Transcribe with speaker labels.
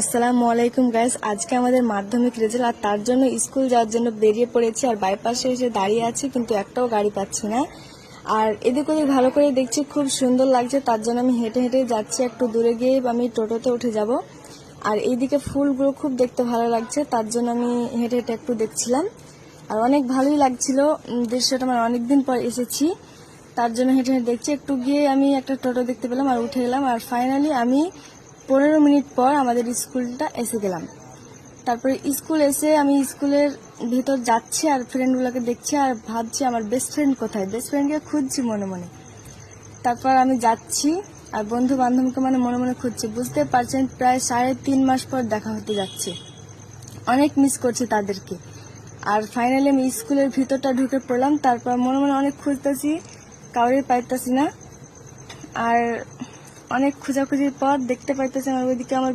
Speaker 1: আসসালামু আলাইকুম গাইস আজকে আমাদের মাধ্যমিক রেজাল্ট আর তার জন্য স্কুল যাওয়ার জন্য বেরিয়ে পড়েছি, আর বাইপাসে এসে দাঁড়িয়ে আছি, কিন্তু একটাও গাড়ি পাচ্ছি না। আর এদিক ওদিক ভালো করে দেখছি, খুব সুন্দর লাগছে, তার জন্য আমি হেঁটে হেঁটে যাচ্ছি, একটু দূরে গিয়ে আমি টোটোতে উঠে যাব। আর এইদিকে ফুলগুলো খুব দেখতে ভালো লাগছে, তার জন্য আমি হেঁটে হেঁটে একটু দেখছিলাম। আর অনেক ভালোই লাগছিল দৃশ্যটা আমার অনেকদিন পর এসেছি। তার জন্য হেঁটে হেঁটে দেখছি, একটু গিয়ে আমি একটা টোটো দেখতে পেলাম, আর উঠে গেলাম আর ফাইনালি আমি পনেরো মিনিট পর আমাদের স্কুলটা এসে গেলাম। তারপরে স্কুল এসে আমি স্কুলের ভিতর যাচ্ছি আর ফ্রেন্ডগুলোকে দেখছি আর ভাবছি আমার বেস্ট ফ্রেন্ড কোথায়? বেস্ট ফ্রেন্ডকে খুঁজছি মনে মনে। তারপর আমি যাচ্ছি আর বন্ধু বান্ধবকে মানে মনে মনে খুঁজছি। বুঝতে পারছেন, প্রায় সাড়ে তিন মাস পর দেখা হতে যাচ্ছে। অনেক মিস করছি তাদেরকে। আর ফাইনালি আমি স্কুলের ভিতরটা ঢুকে পড়লাম। তারপর মনে মনে অনেক খুঁজতেছি, কাউরে পাইতেছি না। আর অনেক খোঁজাখুঁজির পর দেখতে পাইতেছে আমার ওইদিকে আমার